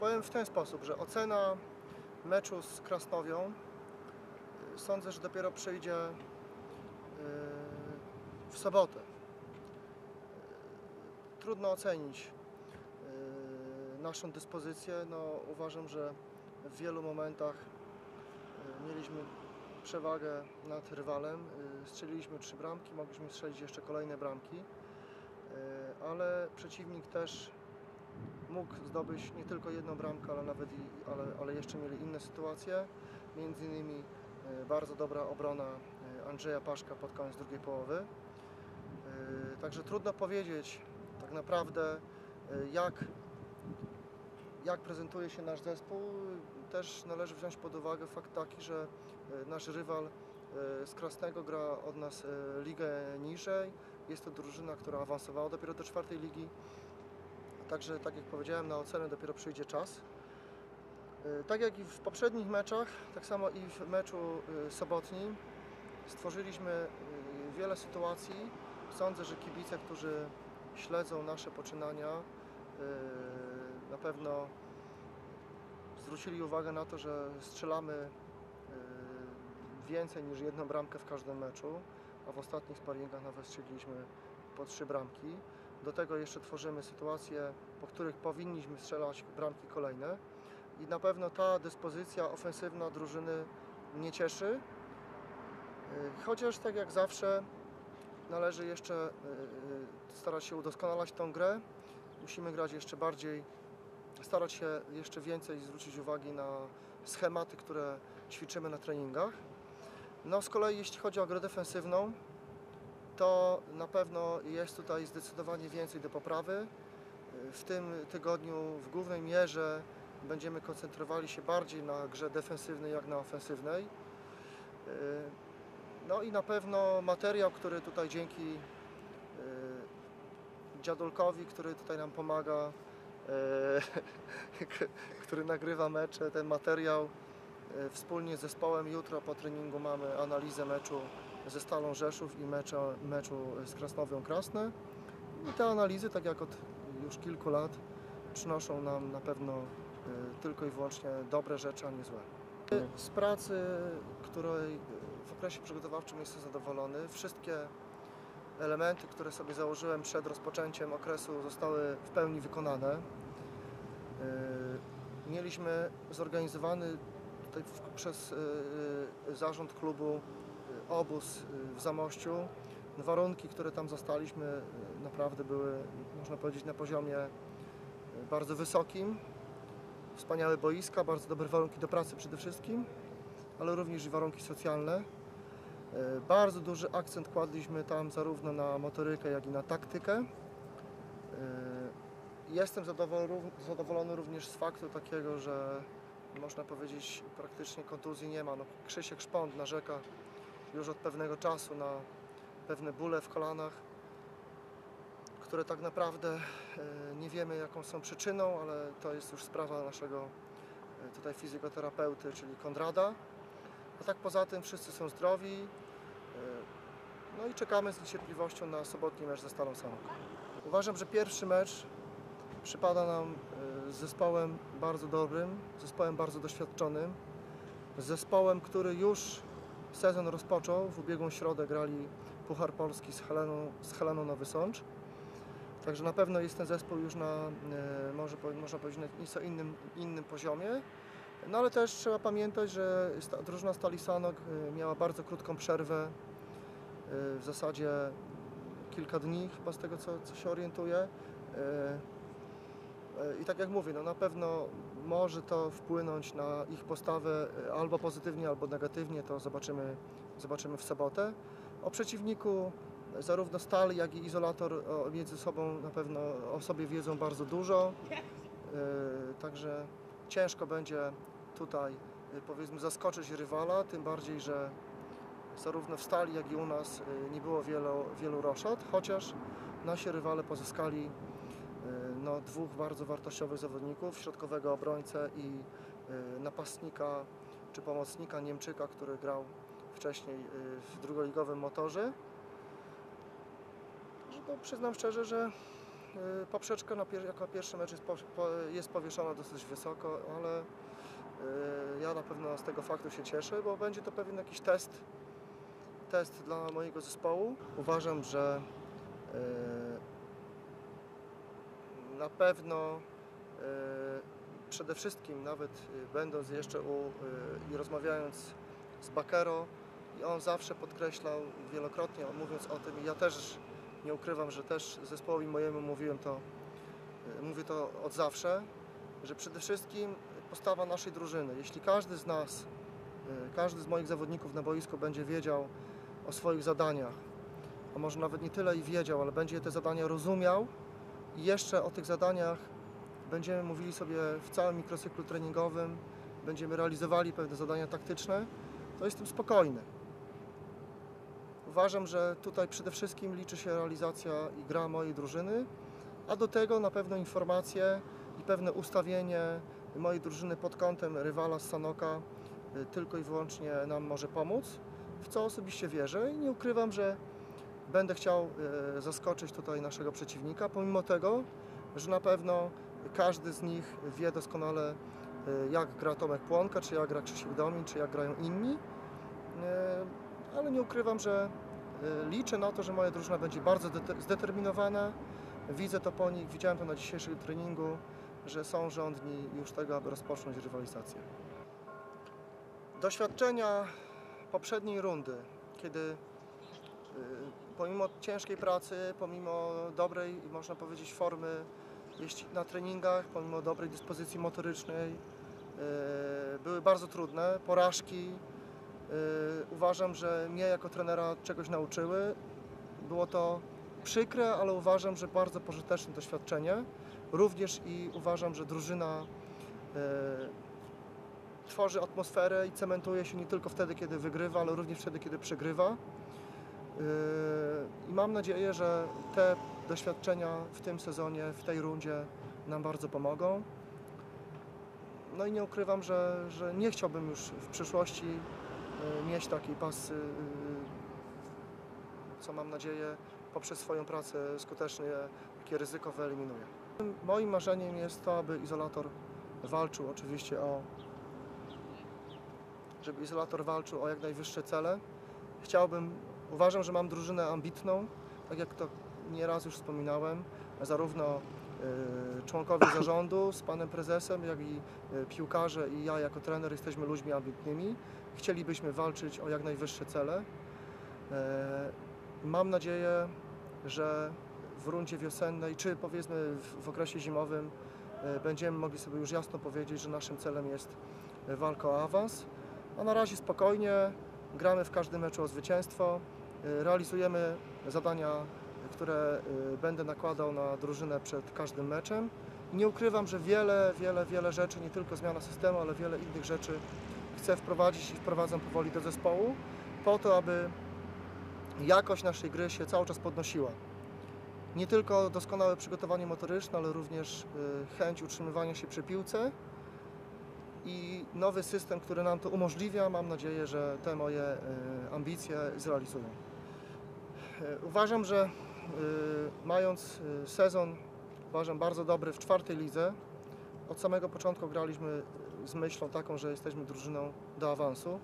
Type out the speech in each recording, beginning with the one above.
Powiem w ten sposób, że ocena meczu z Krasnowią y, sądzę, że dopiero przyjdzie y, w sobotę. Y, Trudno ocenić naszą dyspozycję. No, uważam, że w wielu momentach mieliśmy przewagę nad rywalem. Strzeliliśmy trzy bramki, mogliśmy strzelić jeszcze kolejne bramki, ale przeciwnik też mógł zdobyć nie tylko jedną bramkę, ale nawet i, ale, ale jeszcze mieli inne sytuacje. Między innymi e, bardzo dobra obrona e, Andrzeja Paszka pod koniec drugiej połowy. E, Także trudno powiedzieć tak naprawdę jak, jak prezentuje się nasz zespół. Też należy wziąć pod uwagę fakt taki, że nasz rywal z Krasnego gra od nas ligę niżej. Jest to drużyna, która awansowała dopiero do czwartej ligi. Także, tak jak powiedziałem, na ocenę dopiero przyjdzie czas. Y, Tak jak i w poprzednich meczach, tak samo i w meczu y, sobotnim stworzyliśmy y, wiele sytuacji. Sądzę, że kibice, którzy śledzą nasze poczynania, na pewno zwrócili uwagę na to, że strzelamy więcej niż jedną bramkę w każdym meczu, a w ostatnich sparingach nawet strzeliliśmy po trzy bramki. Do tego jeszcze tworzymy sytuacje, po których powinniśmy strzelać bramki kolejne. I na pewno ta dyspozycja ofensywna drużyny mnie cieszy. Y, Chociaż tak jak zawsze należy jeszcze y, y, starać się udoskonalać tą grę. Musimy grać jeszcze bardziej, starać się jeszcze więcej zwrócić uwagi na schematy, które ćwiczymy na treningach. No z kolei jeśli chodzi o grę defensywną, to na pewno jest tutaj zdecydowanie więcej do poprawy. W tym tygodniu w głównej mierze będziemy koncentrowali się bardziej na grze defensywnej jak na ofensywnej. No i na pewno materiał, który tutaj dzięki y, dziadulkowi, który tutaj nam pomaga, y, który nagrywa mecze, ten materiał y, wspólnie z zespołem jutro po treningu mamy analizę meczu ze Stalą Rzeszów i meczu, meczu z Krasnowią Krasne. I te analizy, tak jak od już kilku lat, przynoszą nam na pewno y, tylko i wyłącznie dobre rzeczy, a nie złe. Z pracy, której w okresie przygotowawczym jestem zadowolony, wszystkie elementy, które sobie założyłem przed rozpoczęciem okresu zostały w pełni wykonane. Yy, Mieliśmy zorganizowany tutaj przez zarząd klubu obóz yy, w Zamościu. Warunki, które tam zastaliśmy yy, naprawdę były, można powiedzieć, na poziomie yy, bardzo wysokim. Wspaniałe boiska, bardzo dobre warunki do pracy przede wszystkim, ale również i warunki socjalne. Bardzo duży akcent kładliśmy tam zarówno na motorykę, jak i na taktykę. Jestem zadowolony, również z faktu takiego, że można powiedzieć praktycznie kontuzji nie ma. No, Krzysiek Szpont narzeka już od pewnego czasu na pewne bóle w kolanach, które tak naprawdę e, nie wiemy jaką są przyczyną, ale to jest już sprawa naszego e, tutaj fizjoterapeuty, czyli Konrada. A tak poza tym wszyscy są zdrowi. e, No i czekamy z niecierpliwością na sobotni mecz ze Stalą Sanok. Uważam, że pierwszy mecz przypada nam z zespołem bardzo dobrym, zespołem bardzo doświadczonym, zespołem, który już sezon rozpoczął. W ubiegłą środę grali Puchar Polski z Heleną, z Heleną Nowy Sącz. Także na pewno jest ten zespół już na, e, może, można powiedzieć, na nieco innym, innym poziomie. No ale też trzeba pamiętać, że drużyna Stali Sanok e, miała bardzo krótką przerwę, e, w zasadzie kilka dni chyba z tego co, co się orientuję. E, I tak jak mówię, no na pewno może to wpłynąć na ich postawę e, albo pozytywnie, albo negatywnie, to zobaczymy, zobaczymy w sobotę. O przeciwniku e, zarówno Stal, jak i Izolator między sobą na pewno o sobie wiedzą bardzo dużo. Także ciężko będzie tutaj powiedzmy zaskoczyć rywala, tym bardziej, że zarówno w Stali, jak i u nas nie było wielu, wielu roszad, chociaż nasi rywale pozyskali no, dwóch bardzo wartościowych zawodników, środkowego obrońcę i e, napastnika czy pomocnika Niemczyka, który grał wcześniej e, w drugoligowym motorze. Że, no, przyznam szczerze, że y, poprzeczka na pier- jako pierwszy mecz jest, po, jest powieszona dosyć wysoko, ale y, ja na pewno z tego faktu się cieszę, bo będzie to pewien jakiś test, test dla mojego zespołu. Uważam, że y, na pewno y, przede wszystkim nawet y, będąc jeszcze u y, i rozmawiając z Bakero, i on zawsze podkreślał wielokrotnie, mówiąc o tym, i ja też nie ukrywam, że też zespołowi mojemu mówiłem to, mówię to od zawsze, że przede wszystkim postawa naszej drużyny. Jeśli każdy z nas, każdy z moich zawodników na boisku będzie wiedział o swoich zadaniach, a może nawet nie tyle i wiedział, ale będzie te zadania rozumiał i jeszcze o tych zadaniach będziemy mówili sobie w całym mikrocyklu treningowym, będziemy realizowali pewne zadania taktyczne, to jestem spokojny. Uważam, że tutaj przede wszystkim liczy się realizacja i gra mojej drużyny, a do tego na pewno informacje i pewne ustawienie mojej drużyny pod kątem rywala z Sanoka y, tylko i wyłącznie nam może pomóc, w co osobiście wierzę i nie ukrywam, że będę chciał y, zaskoczyć tutaj naszego przeciwnika, pomimo tego, że na pewno każdy z nich wie doskonale, y, jak gra Tomek Płonka, czy jak gra Krzysiek Domin, czy jak grają inni. Y, Ale nie ukrywam, że liczę na to, że moja drużyna będzie bardzo dete- zdeterminowana. Widzę to po nich, widziałem to na dzisiejszym treningu, że są rządni już tego, aby rozpocząć rywalizację. Doświadczenia poprzedniej rundy, kiedy pomimo ciężkiej pracy, pomimo dobrej, można powiedzieć, formy na treningach, pomimo dobrej dyspozycji motorycznej, y, były bardzo trudne. Porażki y, uważam, że mnie jako trenera czegoś nauczyły. Było to przykre, ale uważam, że bardzo pożyteczne doświadczenie. Również i uważam, że drużyna y, tworzy atmosferę i cementuje się nie tylko wtedy, kiedy wygrywa, ale również wtedy, kiedy przegrywa. Yy, I mam nadzieję, że te doświadczenia w tym sezonie, w tej rundzie nam bardzo pomogą. No i nie ukrywam, że, że nie chciałbym już w przyszłości yy, mieć takiej pasy, yy, co mam nadzieję poprzez swoją pracę skutecznie takie ryzyko wyeliminuję. Moim marzeniem jest to, aby izolator walczył oczywiście o żeby izolator walczył o jak najwyższe cele. Chciałbym, uważam, że mam drużynę ambitną, tak jak to nieraz już wspominałem, zarówno y, członkowie zarządu z panem prezesem, jak i y, piłkarze i ja jako trener jesteśmy ludźmi ambitnymi. Chcielibyśmy walczyć o jak najwyższe cele. E, Mam nadzieję, że w rundzie wiosennej, czy powiedzmy w, okresie zimowym, e, będziemy mogli sobie już jasno powiedzieć, że naszym celem jest e, walka o awans. A na razie spokojnie, gramy w każdym meczu o zwycięstwo, realizujemy zadania, które y, będę nakładał na drużynę przed każdym meczem. Nie ukrywam, że wiele, wiele, wiele rzeczy, nie tylko zmiana systemu, ale wiele innych rzeczy chcę wprowadzić i wprowadzam powoli do zespołu, po to, aby jakość naszej gry się cały czas podnosiła. Nie tylko doskonałe przygotowanie motoryczne, ale również y, chęć utrzymywania się przy piłce, i nowy system, który nam to umożliwia. Mam nadzieję, że te moje e, ambicje zrealizują. E, Uważam, że e, mając sezon, uważam bardzo dobry w czwartej lidze, od samego początku graliśmy z myślą taką, że jesteśmy drużyną do awansu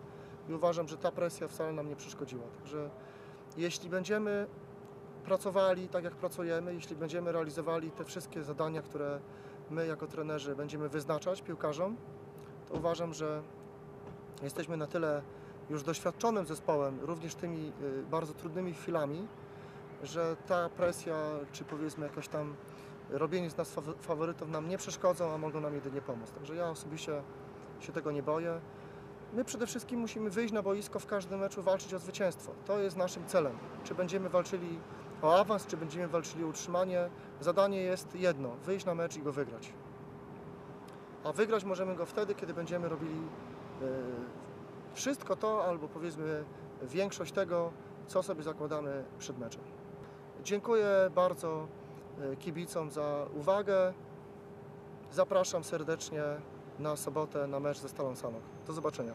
i uważam, że ta presja wcale nam nie przeszkodziła. Także jeśli będziemy pracowali tak jak pracujemy, jeśli będziemy realizowali te wszystkie zadania, które my jako trenerzy będziemy wyznaczać piłkarzom, uważam, że jesteśmy na tyle już doświadczonym zespołem, również tymi y, bardzo trudnymi chwilami, że ta presja, czy powiedzmy jakoś tam robienie z nas fawo- faworytów nam nie przeszkodzą, a mogą nam jedynie pomóc. Także ja osobiście się tego nie boję. My przede wszystkim musimy wyjść na boisko w każdym meczu, walczyć o zwycięstwo. To jest naszym celem. Czy będziemy walczyli o awans, czy będziemy walczyli o utrzymanie, zadanie jest jedno, wyjść na mecz i go wygrać. A wygrać możemy go wtedy, kiedy będziemy robili e, wszystko to, albo powiedzmy większość tego, co sobie zakładamy przed meczem. Dziękuję bardzo e, kibicom za uwagę. Zapraszam serdecznie na sobotę na mecz ze Stalą Sanok. Do zobaczenia.